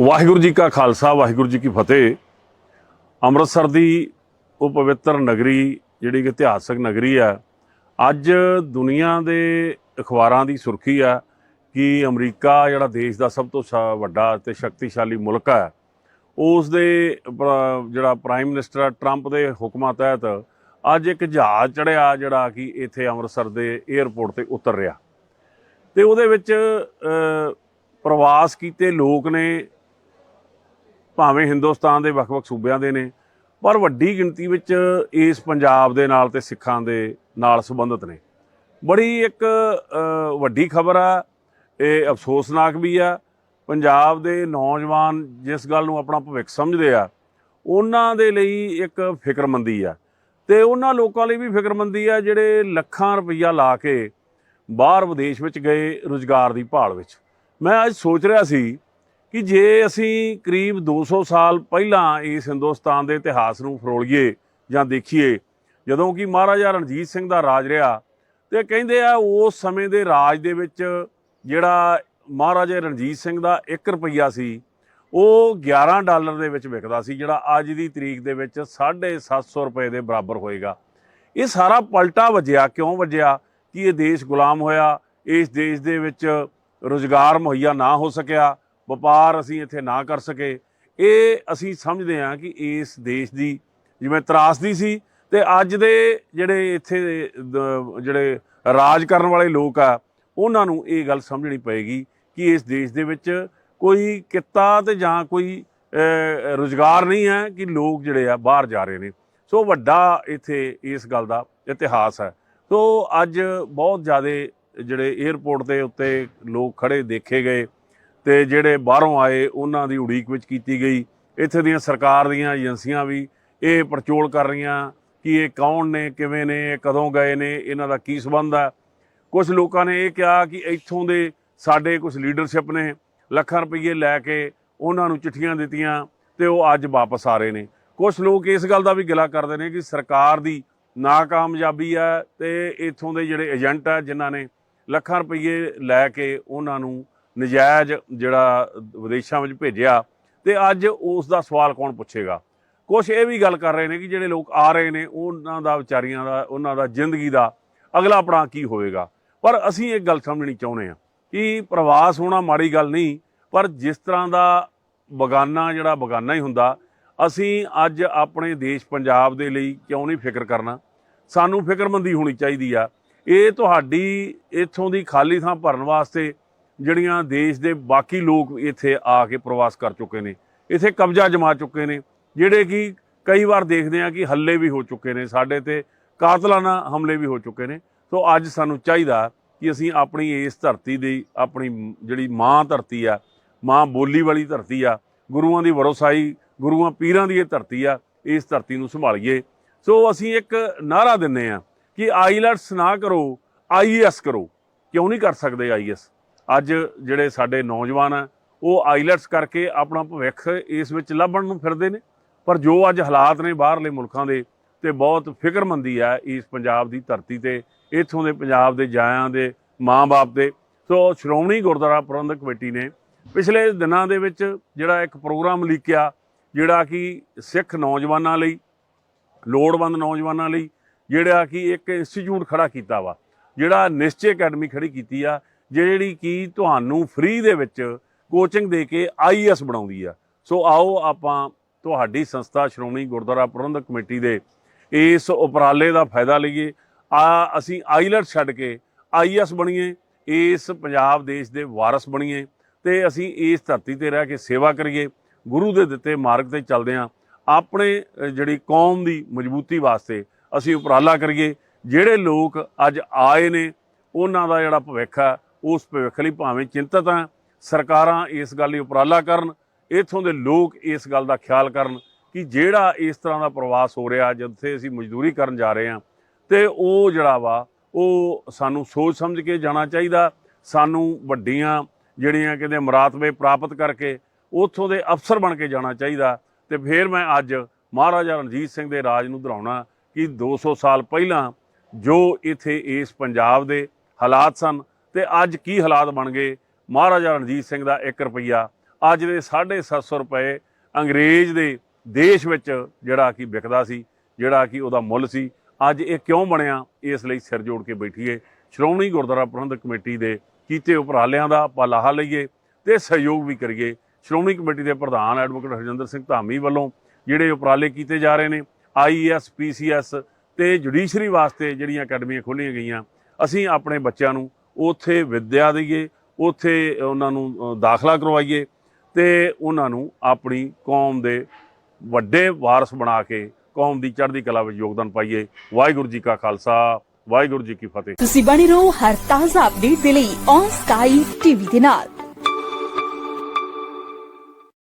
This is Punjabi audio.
ਵਾਹਿਗੁਰੂ ਜੀ ਕਾ ਖਾਲਸਾ, ਵਾਹਿਗੁਰੂ ਜੀ ਕੀ ਫਤਿਹ। ਅੰਮ੍ਰਿਤਸਰ ਦੀ ਉਹ ਪਵਿੱਤਰ ਨਗਰੀ, ਜਿਹੜੀ ਕਿ ਇਤਿਹਾਸਕ ਨਗਰੀ ਆ, ਅੱਜ ਦੁਨੀਆ ਦੇ ਅਖਬਾਰਾਂ ਦੀ ਸੁਰਖੀ ਆ ਕਿ ਅਮਰੀਕਾ, ਜਿਹੜਾ ਦੇਸ਼ ਦਾ ਸਭ ਤੋਂ ਸ- ਵੱਡਾ ਤੇ ਸ਼ਕਤੀਸ਼ਾਲੀ ਮੁਲਕ ਹੈ ਉਸ ਦੇ ਜਿਹੜਾ ਪ੍ਰਾਈਮ ਮਿਨਿਸਟਰ ਟਰੰਪ ਦੇ ਹੁਕਮਾਂ ਤਹਿਤ ਅੱਜ ਇੱਕ ਜਹਾਜ਼ ਚੜਿਆ ਜਿਹੜਾ ਕਿ ਇੱਥੇ ਅੰਮ੍ਰਿਤਸਰ ਦੇ 에ਅਰਪੋਰਟ ਤੇ ਉਤਰ ਰਿਹਾ। ਤੇ ਉਹਦੇ ਵਿੱਚ ਪ੍ਰਵਾਸ ਕੀਤੇ ਲੋਕ ਨੇ ਭਾਵੇਂ ਹਿੰਦੁਸਤਾਨ ਦੇ ਵੱਖ-ਵੱਖ ਸੂਬਿਆਂ ਦੇ ਨੇ, ਪਰ ਵੱਡੀ ਗਿਣਤੀ ਵਿੱਚ ਇਸ ਪੰਜਾਬ ਦੇ ਨਾਲ ਤੇ ਸਿੱਖਾਂ ਦੇ ਨਾਲ ਸੰਬੰਧਿਤ ਨੇ। ਬੜੀ ਇੱਕ ਵੱਡੀ ਖਬਰ ਆ, ਇਹ ਅਫਸੋਸਨਾਕ ਵੀ ਆ, ਪੰਜਾਬ ਦੇ ਨੌਜਵਾਨ ਜਿਸ ਗੱਲ ਨੂੰ ਆਪਣਾ ਭਵਿੱਖ ਸਮਝਦੇ ਆ, ਉਹਨਾਂ ਦੇ ਲਈ ਇੱਕ ਫਿਕਰਮੰਦੀ ਆ। ਤੇ ਉਹਨਾਂ ਲੋਕਾਂ ਲਈ ਵੀ ਫਿਕਰਮੰਦੀ ਆ, ਜਿਹੜੇ ਲੱਖਾਂ ਰੁਪਈਆ ਲਾ ਕੇ ਬਾਹਰ ਵਿਦੇਸ਼ ਵਿੱਚ ਗਏ ਰੁਜ਼ਗਾਰ ਦੀ ਭਾਲ ਵਿੱਚ। ਮੈਂ ਅੱਜ ਸੋਚ ਰਿਹਾ ਸੀ ਕਿ ਜੇ ਅਸੀਂ ਕਰੀਬ 200 ਸਾਲ ਪਹਿਲਾਂ ਇਸ ਹਿੰਦੁਸਤਾਨ ਦੇ ਇਤਿਹਾਸ ਨੂੰ ਫਰੋਲੀਏ ਜਾਂ ਦੇਖੀਏ, ਜਦੋਂ ਕਿ ਮਹਾਰਾਜਾ ਰਣਜੀਤ ਸਿੰਘ ਦਾ ਰਾਜ ਰਿਹਾ ਤੇ ਕਹਿੰਦੇ ਆ ਉਸ ਸਮੇਂ ਦੇ ਰਾਜ ਦੇ ਵਿੱਚ ਜਿਹੜਾ ਮਹਾਰਾਜਾ ਰਣਜੀਤ ਸਿੰਘ ਦਾ 1 ਰੁਪਈਆ ਸੀ, ਉਹ 11 ਡਾਲਰ ਦੇ ਵਿੱਚ ਵਿਕਦਾ ਸੀ, ਜਿਹੜਾ ਅੱਜ ਦੀ ਤਰੀਕ ਦੇ ਵਿੱਚ 750 ਰੁਪਏ ਦੇ ਬਰਾਬਰ ਹੋਏਗਾ। ਇਹ ਸਾਰਾ ਪਲਟਾ ਵੱਜਿਆ, ਕਿਉਂ ਵੱਜਿਆ? ਕਿ ਇਹ ਦੇਸ਼ ਗੁਲਾਮ ਹੋਇਆ, ਇਸ ਦੇਸ਼ ਦੇ ਵਿੱਚ ਰੁਜ਼ਗਾਰ ਮੁਹੱਈਆ ਨਾ ਹੋ ਸਕਿਆ ਵਪਾਰ ਅਸੀਂ ਇੱਥੇ ਨਾ ਕਰ ਸਕੇ। ਇਹ ਅਸੀਂ ਸਮਝਦੇ ਹਾਂ ਕਿ ਇਸ ਦੇਸ਼ ਦੀ ਜਿਵੇਂ ਤਰਾਸਦੀ ਸੀ ਤੇ ਅੱਜ ਦੇ ਜਿਹੜੇ ਇੱਥੇ ਜਿਹੜੇ ਰਾਜ ਕਰਨ ਵਾਲੇ ਲੋਕ ਆ ਉਹਨਾਂ ਨੂੰ ਇਹ ਗੱਲ ਸਮਝਣੀ ਪਏਗੀ ਕਿ ਇਸ ਦੇਸ਼ ਦੇ ਵਿੱਚ ਕੋਈ ਕਿੱਤਾ ਤੇ ਜਾਂ ਕੋਈ ਅ, ਰੁਜ਼ਗਾਰ ਨਹੀਂ ਹੈ ਕਿ ਲੋਕ ਜਿਹੜੇ ਆ ਬਾਹਰ ਜਾ ਰਹੇ ਨੇ। ਸੋ ਵੱਡਾ ਇੱਥੇ ਇਸ ਗੱਲ ਦਾ ਇਤਿਹਾਸ ਹੈ। ਸੋ ਅੱਜ ਬਹੁਤ ਜ਼ਿਆਦਾ ਜਿਹੜੇ 에ਅਰਪੋਰਟ ਦੇ ਉੱਤੇ ਲੋਕ ਖੜੇ ਦੇਖੇ ਗਏ। ਤੇ ਜਿਹੜੇ ਬਾਹਰੋਂ ਆਏ, ਉਹਨਾਂ ਦੀ ਉਡੀਕ ਵਿੱਚ ਕੀਤੀ ਗਈ। ਇੱਥੇ ਦੀਆਂ ਸਰਕਾਰ ਦੀਆਂ ਏਜੰਸੀਆਂ ਵੀ ਇਹ ਪਰਚੋਲ ਕਰ ਰਹੀਆਂ ਕਿ ਇਹ ਕੌਣ ਨੇ, ਕਿਵੇਂ ਨੇ, ਇਹ ਕਦੋਂ ਗਏ ਨੇ, ਇਹਨਾਂ ਦਾ ਕੀ ਸਬੰਧ ਹੈ ਕੁਝ ਲੋਕਾਂ ਨੇ ਇਹ ਕਿਹਾ ਕਿ ਇੱਥੋਂ ਦੇ ਸਾਡੇ ਕੁਝ ਲੀਡਰਸ਼ਿਪ ਨੇ ਲੱਖਾਂ ਰੁਪਏ ਲੈ ਕੇ ਉਹਨਾਂ ਨੂੰ ਚਿੱਠੀਆਂ ਦਿੱਤੀਆਂ ਤੇ ਉਹ ਅੱਜ ਵਾਪਸ ਆ ਰਹੇ ਨੇ। ਕੁਝ ਲੋਕ ਇਸ ਗੱਲ ਦਾ ਵੀ ਗਿਲਾ ਕਰਦੇ ਨੇ ਕਿ ਸਰਕਾਰ ਦੀ ਨਾਕਾਮਯਾਬੀ ਹੈ ਤੇ ਇੱਥੋਂ ਦੇ ਜਿਹੜੇ ਏਜੰਟ ਆ, ਜਿਨ੍ਹਾਂ ਨੇ ਲੱਖਾਂ ਰੁਪਏ ਲੈ ਕੇ ਉਹਨਾਂ ਨੂੰ ਨਜਾਇਜ਼ ਜਿਹੜਾ ਵਿਦੇਸ਼ਾਂ ਵਿੱਚ ਭੇਜਿਆ ਤੇ ਅੱਜ ਉਸ ਦਾ ਸਵਾਲ ਕੌਣ ਪੁੱਛੇਗਾ? ਕੁਝ ਇਹ ਵੀ ਗੱਲ ਕਰ ਰਹੇ ਨੇ ਕਿ ਜਿਹੜੇ ਲੋਕ ਆ ਰਹੇ ਨੇ, ਉਹਨਾਂ ਦਾ ਵਿਚਾਰੀਆਂ ਦਾ, ਉਹਨਾਂ ਦਾ ਜ਼ਿੰਦਗੀ ਦਾ ਅਗਲਾ ਪੜਾਅ ਕੀ ਹੋਵੇਗਾ? ਪਰ ਅਸੀਂ ਇੱਕ ਗੱਲ ਸਮਝਣੀ ਚਾਹੁੰਦੇ ਹਾਂ ਕਿ ਪ੍ਰਵਾਸ ਹੋਣਾ ਮਾੜੀ ਗੱਲ ਨਹੀਂ, ਪਰ ਜਿਸ ਤਰ੍ਹਾਂ ਦਾ ਬਗਾਨਾ ਜਿਹੜਾ ਬਗਾਨਾ ਹੀ ਹੁੰਦਾ, ਅਸੀਂ ਅੱਜ ਆਪਣੇ ਦੇਸ਼ ਪੰਜਾਬ ਦੇ ਲਈ ਕਿਉਂ ਨਹੀਂ ਫਿਕਰ ਕਰਨਾ? ਸਾਨੂੰ ਫਿਕਰਮੰਦੀ ਹੋਣੀ ਚਾਹੀਦੀ ਆ। ਇਹ ਤੁਹਾਡੀ ਇੱਥੋਂ ਦੀ ਖਾਲੀ ਥਾਂ ਭਰਨ ਵਾਸਤੇ ਜਿਹੜੀਆਂ ਦੇਸ਼ ਦੇ ਬਾਕੀ ਲੋਕ ਇੱਥੇ ਆ ਕੇ ਪ੍ਰਵਾਸ ਕਰ ਚੁੱਕੇ ਨੇ, ਇੱਥੇ ਕਬਜ਼ਾ ਜਮਾ ਚੁੱਕੇ ਨੇ, ਜਿਹੜੇ ਕਿ ਕਈ ਵਾਰ ਦੇਖਦੇ ਆ ਕਿ ਹੱਲੇ ਵੀ ਹੋ ਚੁੱਕੇ ਨੇ, ਸਾਡੇ ਤੇ ਕਾਤਲਾਨਾ ਹਮਲੇ ਵੀ ਹੋ ਚੁੱਕੇ ਨੇ। ਸੋ ਅੱਜ ਸਾਨੂੰ ਚਾਹੀਦਾ ਕਿ ਅਸੀਂ ਆਪਣੀ ਇਸ ਧਰਤੀ ਦੀ, ਆਪਣੀ ਜਿਹੜੀ ਮਾਂ ਧਰਤੀ ਆ, ਮਾਂ ਬੋਲੀ ਵਾਲੀ ਧਰਤੀ ਆ, ਗੁਰੂਆਂ ਦੀ ਵਰੋਸਾਈ, ਗੁਰੂਆਂ ਪੀਰਾਂ ਦੀ ਇਹ ਧਰਤੀ ਆ, ਇਸ ਧਰਤੀ ਨੂੰ ਸੰਭਾਲੀਏ। ਸੋ ਅਸੀਂ ਇੱਕ ਨਾਰਾ ਦਿੰਨੇ ਆ ਕਿ ਆਈਲੈਟਸ ਨਾ ਕਰੋ, ਆਈਐਸ ਕਰੋ। ਕਿਉਂ ਨਹੀਂ ਕਰ ਸਕਦੇ ਆਈਐਸ? ਅੱਜ ਜਿਹੜੇ ਸਾਡੇ ਨੌਜਵਾਨ ਆ, ਉਹ ਆਈਲੈਟਸ ਕਰਕੇ ਆਪਣਾ ਭਵਿੱਖ ਇਸ ਵਿੱਚ ਲੱਭਣ ਨੂੰ ਫਿਰਦੇ ਨੇ। ਪਰ ਜੋ ਅੱਜ ਹਾਲਾਤ ਨੇ ਬਾਹਰਲੇ ਮੁਲਕਾਂ ਦੇ, ਤੇ ਬਹੁਤ ਫਿਕਰਮੰਦੀ ਆ ਇਸ ਪੰਜਾਬ ਦੀ ਧਰਤੀ ਤੇ, ਇੱਥੋਂ ਦੇ ਪੰਜਾਬ ਦੇ ਜਾਇਆਂ ਦੇ, ਮਾਂ-ਬਾਪ ਦੇ। ਸੋ ਸ਼੍ਰੋਮਣੀ ਗੁਰਦੁਆਰਾ ਪ੍ਰਬੰਧਕ ਕਮੇਟੀ ਨੇ ਪਿਛਲੇ ਦਿਨਾਂ ਦੇ ਵਿੱਚ ਜਿਹੜਾ ਇੱਕ ਪ੍ਰੋਗਰਾਮ ਲਿਖਿਆ ਜਿਹੜਾ ਕਿ ਸਿੱਖ ਨੌਜਵਾਨਾਂ ਲਈ, ਲੋੜਵੰਦ ਨੌਜਵਾਨਾਂ ਲਈ, ਜਿਹੜਾ ਕਿ ਇੱਕ ਇੰਸਟੀਚਿਊਟ ਖੜਾ ਕੀਤਾ ਵਾ, ਜਿਹੜਾ ਨਿਸ਼ਚੇ ਅਕੈਡਮੀ ਖੜੀ ਕੀਤੀ ਆ ਜਿਹੜੀ ਕਿ ਤੁਹਾਨੂੰ ਫ੍ਰੀ ਦੇ ਵਿੱਚ ਕੋਚਿੰਗ ਦੇ ਕੇ ਆਈਐਸ ਬਣਾਉਂਦੀ ਆ। ਸੋ ਆਓ ਆਪਾਂ ਤੁਹਾਡੀ ਸੰਸਥਾ ਸ਼੍ਰੋਮਣੀ ਗੁਰਦੁਆਰਾ ਪ੍ਰਬੰਧਕ ਕਮੇਟੀ ਦੇ ਇਸ ਉਪਰਾਲੇ ਦਾ ਫਾਇਦਾ ਲਈਏ। ਆ, ਅਸੀਂ ਆਈਲੈਟ ਛੱਡ ਕੇ ਆਈਐਸ ਬਣੀਏ, ਇਸ ਪੰਜਾਬ ਦੇਸ਼ ਦੇ ਵਾਰਸ ਬਣੀਏ ਤੇ ਅਸੀਂ ਇਸ ਧਰਤੀ ਤੇ ਰਹਿ ਕੇ ਸੇਵਾ ਕਰੀਏ। ਗੁਰੂ ਦੇ ਦਿੱਤੇ ਮਾਰਗ ਤੇ ਚੱਲਦੇ ਹਾਂ ਆਪਣੇ ਜਿਹੜੀ ਕੌਮ ਦੀ ਮਜ਼ਬੂਤੀ ਵਾਸਤੇ ਅਸੀਂ ਉਪਰਾਲਾ ਕਰੀਏ। ਜਿਹੜੇ ਲੋਕ ਅੱਜ ਆਏ ਨੇ, ਉਹਨਾਂ ਦਾ ਜਿਹੜਾ ਭਵਿੱਖ ਆ ਉਸ ਭਵਿੱਖ ਲਈ ਭਾਵੇਂ ਚਿੰਤਤ ਆ, ਸਰਕਾਰਾਂ ਇਸ ਗੱਲ ਲਈ ਉਪਰਾਲਾ ਕਰਨ, ਇੱਥੋਂ ਦੇ ਲੋਕ ਇਸ ਗੱਲ ਦਾ ਖਿਆਲ ਕਰਨ ਕਿ ਜਿਹੜਾ ਇਸ ਤਰ੍ਹਾਂ ਦਾ ਪ੍ਰਵਾਸ ਹੋ ਰਿਹਾ, ਜਿੱਥੇ ਅਸੀਂ ਮਜ਼ਦੂਰੀ ਕਰਨ ਜਾ ਰਹੇ ਹਾਂ, ਤੇ ਉਹ ਜਿਹੜਾ ਵਾ, ਉਹ ਸਾਨੂੰ ਸੋਚ ਸਮਝ ਕੇ ਜਾਣਾ ਚਾਹੀਦਾ। ਸਾਨੂੰ ਵੱਡੀਆਂ ਜਿਹੜੀਆਂ ਕਹਿੰਦੇ ਮਰਾਤਬੇ ਪ੍ਰਾਪਤ ਕਰਕੇ ਉੱਥੋਂ ਦੇ ਅਫਸਰ ਬਣ ਕੇ ਜਾਣਾ ਚਾਹੀਦਾ। ਤੇ ਫਿਰ ਮੈਂ ਅੱਜ ਮਹਾਰਾਜਾ ਰਣਜੀਤ ਸਿੰਘ ਦੇ ਰਾਜ ਨੂੰ ਦੁਹਰਾਉਣਾ ਕਿ 200 ਸਾਲ ਪਹਿਲਾਂ ਜੋ ਇੱਥੇ ਇਸ ਪੰਜਾਬ ਦੇ ਹਾਲਾਤ ਸਨ ਤੇ ਅੱਜ ਕੀ ਹਾਲਾਤ ਬਣ ਗਏ? ਮਹਾਰਾਜਾ ਰਣਜੀਤ ਸਿੰਘ ਦਾ 1 ਰੁਪਈਆ। ਅੱਜ ਦੇ 750 ਰੁਪਏ ਅੰਗਰੇਜ਼ ਦੇ ਦੇਸ਼ ਵਿੱਚ ਜਿਹੜਾ ਕਿ ਵਿਕਦਾ ਸੀ, ਜਿਹੜਾ ਕਿ ਉਹਦਾ ਮੁੱਲ ਸੀ। ਅੱਜ ਇਹ ਕਿਉਂ ਬਣਿਆ? ਇਸ ਲਈ ਸਿਰ ਜੋੜ ਕੇ ਬੈਠੀਏ। ਸ਼੍ਰੋਮਣੀ ਗੁਰਦੁਆਰਾ ਪ੍ਰਬੰਧਕ ਕਮੇਟੀ ਦੇ ਕੀਤੇ ਉਪਰਾਲਿਆਂ ਦਾ ਆਪਾਂ ਲਾਹਾ ਲਈਏ ਤੇ ਸਹਿਯੋਗ ਵੀ ਕਰੀਏ। ਸ਼੍ਰੋਮਣੀ ਕਮੇਟੀ ਦੇ ਪ੍ਰਧਾਨ ਐਡਵੋਕੇਟ ਹਰਜਿੰਦਰ ਸਿੰਘ ਧਾਮੀ ਵੱਲੋਂ ਜਿਹੜੇ ਉਪਰਾਲੇ ਕੀਤੇ ਜਾ ਰਹੇ ਨੇ ਆਈਐਸ ਪੀਸੀਐਸ ਤੇ ਜੁਡੀਸ਼ਰੀ ਵਾਸਤੇ ਜਿਹੜੀਆਂ ਅਕੈਡਮੀਆਂ ਖੋਲ੍ਹੀਆਂ ਗਈਆਂ, ਅਸੀਂ ਆਪਣੇ ਬੱਚਿਆਂ ਨੂੰ ਉੱਥੇ ਵਿੱਦਿਆ ਦਈਏ, ਉੱਥੇ ਉਹਨਾਂ ਨੂੰ ਦਾਖਲਾ ਕਰਵਾਈਏ ਤੇ ਉਹਨਾਂ ਨੂੰ ਆਪਣੀ ਕੌਮ ਦੇ ਵੱਡੇ ਵਾਰਸ ਬਣਾ ਕੇ ਕੌਮ ਦੀ ਚੜ੍ਹਦੀ ਕਲਾ ਵਿੱਚ ਯੋਗਦਾਨ ਪਾਈਏ। ਵਾਹਿਗੁਰੂ ਜੀ ਕਾ ਖਾਲਸਾ, ਵਾਹਿਗੁਰੂ ਜੀ ਕੀ ਫਤਿਹ। ਤੁਸੀਂ ਬਣੇ ਰਹੋ ਹਰ ਤਾਜ਼ਾ ਅਪਡੇਟ ਦੇ ਲਈ ਔਨ ਸਕਾਈ ਟੀਵੀ ਦੇ ਨਾਲ।